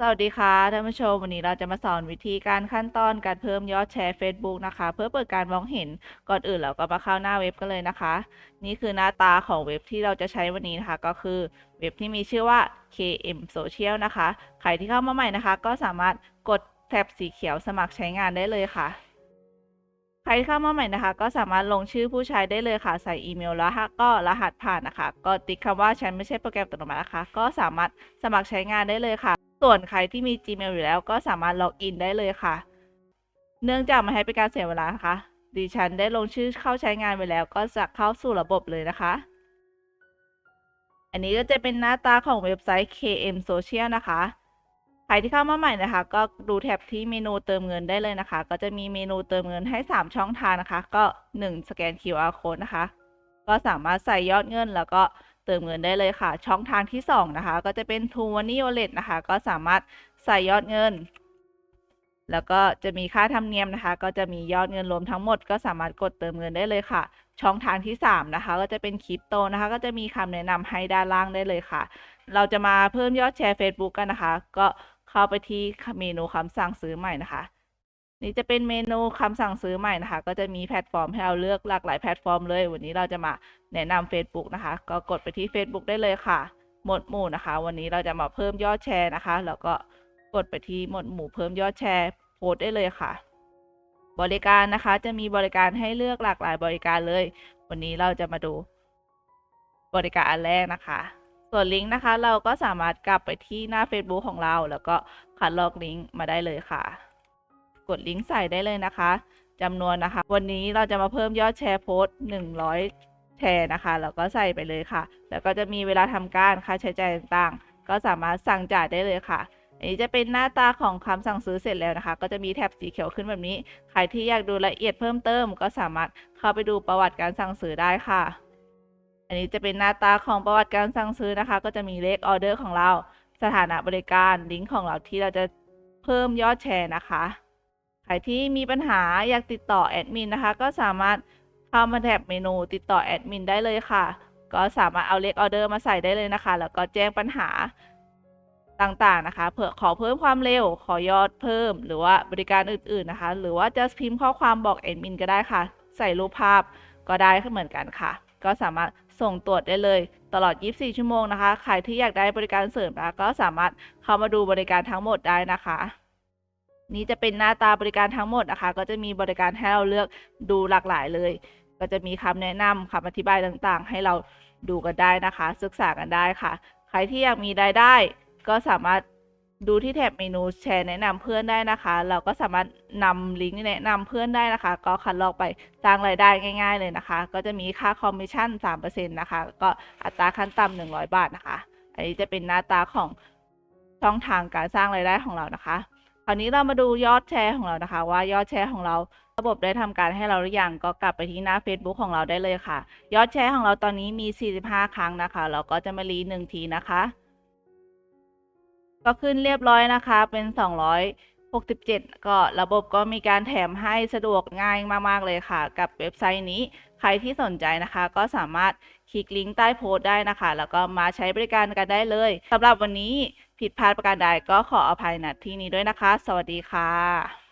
สวัสดีค่ะท่านผู้ชมวันนี้เราจะมาสอนวิธีการขั้นตอนการเพิ่มยอดแชร์ Facebook นะคะ เพื่อเปิดการมองเห็นก่อนอื่นเราก็มาเข้าหน้าเว็บกันเลยนะคะ นี่คือหน้าตาของเว็บที่เราจะใช้วันนี้นะคะ ก็คือเว็บที่มีชื่อว่า KM Social นะคะ ใครที่เข้ามาใหม่นะคะ ก็สามารถกดแท็บสีเขียวสมัครใช้งานได้เลยค่ะ ใครที่เข้ามาใหม่นะคะ ก็สามารถลงชื่อผู้ใช้ได้เลยค่ะ ใส่อีเมลแล้วก็รหัสผ่านนะคะ ก็ติ๊กคำว่าฉันไม่ใช่โปรแกรมอัตโนมัตินะคะ ก็สามารถสมัครใช้งานได้เลยค่ะ ส่วนใครที่มี Gmail อยู่แล้วก็สามารถล็อกอินได้เลยค่ะ เนื่องจากไมาให้เป็นการเสียเวลานะคะ ดิฉันได้ลงชื่อเข้าใช้งานไปแล้ว ก็จะเข้าสู่ระบบเลยนะคะ อันนี้ก็จะเป็นหน้าตาของเว็บไซต์ KM Social นะคะ ใครที่เข้ามาใหม่นะคะ ก็ดูแท็บที่เมนูเติมเงินได้เลยนะคะ ก็จะมีเมนูเติมเงินให้ 3 ช่องทางนะคะ ก็ 1 สแกน QR code นะคะ ก็สามารถใส่ยอดเงินแล้วก็ เติมเงินได้เลยค่ะ ช่องทางที่ 2 นะคะ ก็จะเป็น t o Money Wallet นะคะ ก็สามารถใส่ยอดเงิน แล้วก็จะมีค่าธรรมเนียมนะคะ ก็จะมียอดเงินรวมทั้งหมด ก็สามารถกดเติมเงินได้เลยค่ะ ช่องทางที่ 3 นะคะ ก็จะเป็นคริปโตนะคะ ก็จะมีคำแนะนำให้ด้านล่างได้เลยค่ะ เราจะมาเพิ่มยอดแชร์ Facebook กันนะคะ ก็เข้าไปที่เมนูคำสั่งซื้อใหม่นะคะ นี่จะเป็นเมนูคำสั่งซื้อใหม่นะคะ ก็จะมีแพลตฟอร์มให้เราเลือกหลากหลายแพลตฟอร์มเลย วันนี้เราจะมาแนะนำ Facebook นะคะ ก็กดไปที่ Facebook ได้เลยค่ะ หมวดหมู่นะคะ วันนี้เราจะมาเพิ่มยอดแชร์นะคะ แล้วก็กดไปที่หมวดหมู่เพิ่มยอดแชร์โพสได้เลยค่ะ บริการนะคะ จะมีบริการให้เลือกหลากหลายบริการเลย วันนี้เราจะมาดู บริการอันแรกนะคะ ส่วนลิงก์นะคะ เราก็สามารถกลับไปที่หน้า Facebook ของเรา แล้วก็คัดลอกลิงก์มาได้เลยค่ะ กดลิงก์ใส่ได้เลยนะคะจำนวนนะคะ วันนี้เราจะมาเพิ่มยอดแชร์โพสต์100 แชร์นะคะแล้วก็ใส่ไปเลยค่ะ แล้วก็จะมีเวลาทำการค่าใช้จ่ายต่างๆ ก็สามารถสั่งจ่ายได้เลยค่ะอันนี้จะเป็นหน้าตาของคำสั่งซื้อเสร็จแล้วนะคะ ก็จะมีแถบสีเขียวขึ้นแบบนี้ ใครที่อยากดูรายละเอียดเพิ่มเติม ก็สามารถเข้าไปดูประวัติการสั่งซื้อได้ค่ะ อันนี้จะเป็นหน้าตาของประวัติการสั่งซื้อนะคะ ก็จะมีเลขออเดอร์ของเรา สถานะบริการ ลิงก์ของเราที่เราจะเพิ่มยอดแชร์นะคะ ใครที่มีปัญหาอยากติดต่อแอดมินนะคะ ก็สามารถเข้ามาแท็บเมนูติดต่อแอดมินได้เลยค่ะ ก็สามารถเอาเลขออเดอร์มาใส่ได้เลยนะคะ แล้วก็แจ้งปัญหาต่างๆนะคะเพื่อขอเพิ่มความเร็ว ขอยอดเพิ่ม หรือว่าบริการอื่นๆนะคะ หรือว่าจะพิมพ์ข้อความบอกแอดมินก็ได้ค่ะ ใส่รูปภาพก็ได้เหมือนกันค่ะ ก็สามารถส่งตรวจได้เลย ตลอด 24 ชั่วโมงนะคะ ใครที่อยากได้บริการเสริมนะคะก็สามารถเข้ามาดูบริการทั้งหมดได้นะคะ นี่จะเป็นหน้าตาบริการทั้งหมดนะคะ ก็จะมีบริการให้เราเลือกดูหลากหลายเลย ก็จะมีคำแนะนำคำอธิบายต่างๆ ให้เราดูกันได้นะคะ ศึกษากันได้ค่ะ ใครที่อยากมีรายได้ ก็สามารถดูที่แท็บเมนูแชร์แนะนำเพื่อนได้นะคะ เราก็สามารถนำลิงก์แนะนำเพื่อนได้นะคะ ก็คัดลอกไปสร้างรายได้ง่าย ๆ เลยนะคะ ก็จะมีค่าคอมมิชชั่น3%นะคะ ก็อัตราขั้นต่ำ100 บาทนะคะ อันนี้จะเป็นหน้าตาของช่องทางการสร้างรายได้ของเรานะคะ คราวนี้เรามาดูยอดแชร์ของเรานะคะ ว่ายอดแชร์ของเราระบบได้ทำการให้เราหรือยังก็กลับไปที่หน้า Facebook ของเราได้เลยค่ะ ยอดแชร์ของเราตอนนี้มี 45 ครั้งนะคะ เราก็จะมารีหนึ่งทีนะคะ ก็ขึ้นเรียบร้อยนะคะเป็น 67 ก็ระบบก็มีการแถมให้สะดวกง่ายมาก ๆ เลยค่ะ กับเว็บไซต์นี้ ใครที่สนใจนะคะ ก็สามารถคลิกลิงก์ใต้โพสต์ได้นะคะ แล้วก็มาใช้บริการกันได้เลยสำหรับวันนี้ผิดพลาดประการใดก็ขออภัยณที่นี้ด้วยนะคะ สวัสดีค่ะ